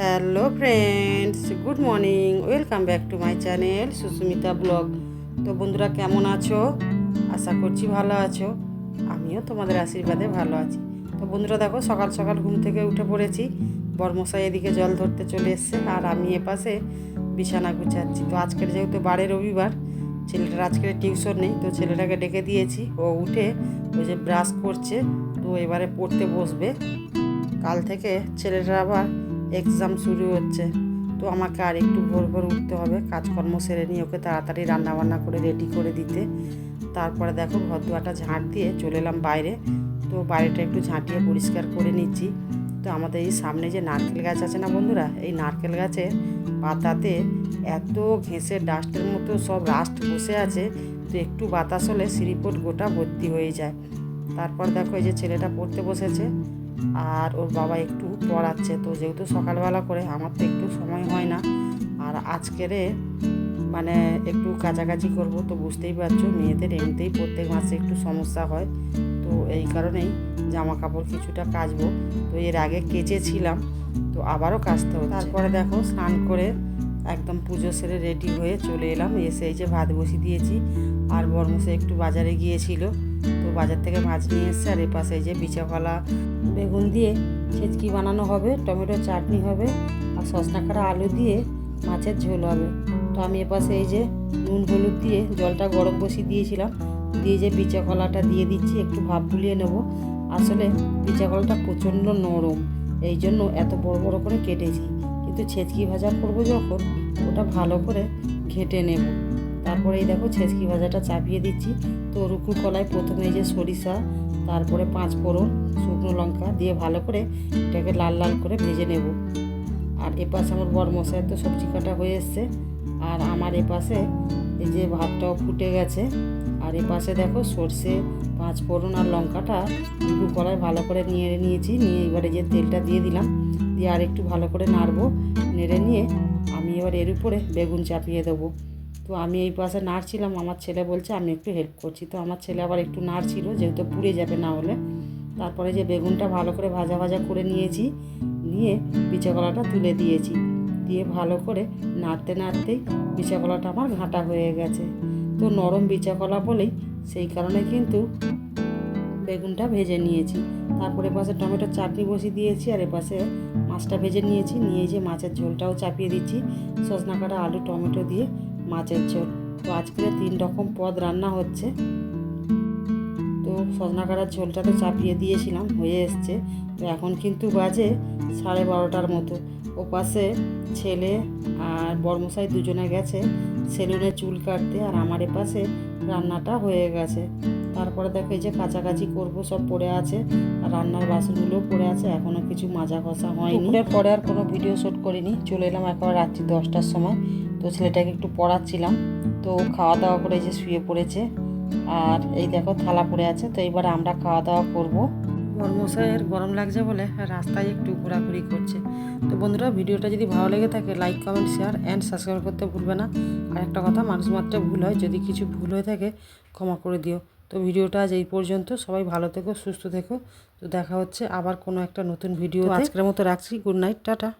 Hello friends, good morning, welcome back to my channel Sushmita blog. তো বন্ধুরা, কেমন আছো? আশা করছি ভালো আছো। আমিও তোমাদের আশীর্বাদে ভালো আছি। তো বন্ধুরা, দেখো, সকাল সকাল ঘুম থেকে উঠে পড়েছি। বর্মশাই এদিকে জল ধরতে চলে এসছে আর আমি এপাশে বিছানা গুছাচ্ছি। তো আজকের যেহেতু বারে রবিবার, ছেলেটার আজকের টিউশন নেই, তো ছেলেটাকে ডেকে দিয়েছি। ও উঠে ওই যে ব্রাশ করছে, তো এবারে পড়তে বসবে। কাল থেকে ছেলেটা আবার এক্সাম শুরু হচ্ছে। তো আমাকে আর একটু ভোর ভোর উঠতে হবে। কাজকর্ম সেরে নিয়ে ওকে তাড়াতাড়ি রান্না বান্না করে রেডি করে দিতে। তারপরে দেখো ঘর দুয়ারটা ঝাঁট দিয়ে চলে এলাম বাইরে। তো বাইরেটা একটু ঝাঁটিয়ে পরিষ্কার করে নিচ্ছি। তো আমাদের এই সামনে যে নারকেল গাছ আছে না বন্ধুরা, এই নারকেল গাছের পাতাতে এত ঘেঁষে ডাস্টের মতো সব রাস্ট বসে আছে। তো একটু বাতাস হলে সিরিপোট গোটা ভর্তি হয়ে যায়। তারপর দেখো এই যে ছেলেটা পড়তে বসেছে। আর ওর বাবা একটু পড়াচ্ছে। তো যেহেতু সকালবেলা করে আমার তো একটু সময় হয় না, আর আজকেরে মানে একটু কাছাকাছি করব, তো বুঝতেই পারছ মেয়েদের এমনিতেই প্রত্যেক মাসে একটু সমস্যা হয়। তো এই কারণেই জামা কাপড় কিছুটা কাচবো। তো এর আগে কেচেছিলাম, তো আবারও কাচতে হবে তারপরে দেখো স্নান করে একদম পুজো সেরে রেডি হয়ে চলে এলাম। এসে এই যে ভাত বসিয়ে দিয়েছি। আর বর্মসে একটু বাজারে গিয়েছিল। তো বাজার থেকে মাছ নিয়ে এসছে। আর এপাশে যে বিচাকলা বেগুন দিয়ে ছেচকি বানানো হবে, টমেটো চাটনি হবে, আর সজনা কাটা আলু দিয়ে মাছের ঝোল হবে। তো আমি এপাশে এই যে নুন হলুদ দিয়ে জলটা গরম বসিয়ে দিয়েছিলাম। দিয়ে যে বিচা কলাটা দিয়ে দিচ্ছি, একটু ভাপ বুলিয়ে নেব। আসলে বিচা কলাটা প্রচণ্ড নরম। এই জন্য এত বড় বড় করে কেটেছি। কিন্তু ছেচকি ভাজা করব যখন, ওটা ভালো করে ঘেটে নেব। তারপরে এই দেখো ছেচকি ভাজাটা চাপিয়ে দিচ্ছি। তো রুকু কলায় প্রথমে যে সরিষা, তারপরে পাঁচ ফোড়ন, শুকনো লঙ্কা দিয়ে ভালো করে এটাকে লাল লাল করে ভেজে নেব। আর এপাশে আমার বর মশাই তো সবজি কাটা হয়ে এসছে। আর আমার এপাশে এই যে ভাতটাও ফুটে গেছে। আর এপাশে দেখো সর্ষে, পাঁচ ফোড়ন আর লঙ্কাটা রুকু কলায় ভালো করে নিয়ে নিয়েছি। নিয়ে এবারে যে তেলটা দিয়ে দিলাম দিয়ে আর একটু ভালো করে নাড়বো, নেড়ে নিয়ে আমি এবার এর উপরে বেগুন চাপিয়ে দেবো। তো আমি এই পাশে নাড়ছিলাম, আমার ছেলে বলছে, আমি একটু হেল্প করছি। তো আমার ছেলে আবার একটু নাড়ছিল, যেহেতু পুড়ে যাবে না হলে। তারপরে যে বেগুনটা ভালো করে ভাজা ভাজা করে নিয়েছি, নিয়ে বিচাকলাটা তুলে দিয়েছি। দিয়ে ভালো করে নাড়তে নাড়তেই বিচাকলাটা আমার ঘাঁটা হয়ে গেছে। তো নরম বিচাকলা বলেই সেই কারণে কিন্তু বেগুনটা ভেজে নিয়েছি। তারপরে পাশে টমেটোর চাটনি বসিয়ে দিয়েছি, আর এপাশে মাছটা ভেজে নিয়েছি, নিয়ে যে মাছের ঝোলটাও চাপিয়ে দিচ্ছি। সজনা কাটা আলু, টমেটো দিয়ে মাছের ঝোল। তো আজকে তিন রকম পদ রান্না হচ্ছে। তো সজনা কাটার ঝোলটা তো চাপিয়ে দিয়েছিলাম, হয়ে এসছে। তো এখন কিন্তু বাজে সাড়ে বারোটার মতো। ওপাশে পাশে ছেলে আর বর্মশাই দুজনে গেছে সেলুনে চুল কাটতে আর আমার পাশে রান্নাটা হয়ে গেছে। তারপরে দেখো এই যে কাছাকাছি করব, সব পড়ে আছে আর রান্নার বাসনগুলোও পড়ে আছে এখনও কিছু মাজা ঘষা হয়নি। পরে আর কোনো ভিডিও শ্যুট করিনি, চলে এলাম একেবারে রাত্রি দশটার সময়। তো ছেলেটাকে একটু পড়াচ্ছিলাম, তো খাওয়া দাওয়া করে যে শুয়ে পড়েছে। আর এই দেখো থালা পড়ে আছে, তো এবার আমরা খাওয়া দাওয়া করব। বর্মশাইয়ের গরম লাগছে বলে রাস্তায় একটু ঘোরাঘুরি করছে। তো বন্ধুরা ভিডিওটা যদি ভালো লেগে থাকে like comment share and subscribe করতে ভুলবে না। আর একটা কথা মানুষ মাত্র ভুল হয় যদি কিছু ভুল হয়ে থাকে ক্ষমা করে দিও। তো ভিডিওটা আজ এই পর্যন্ত। সবাই ভালো থেকো সুস্থ থেকো। তো দেখা হচ্ছে আবার কোনো একটা নতুন ভিডিও আজকের মতো রাখছি। Good night tata.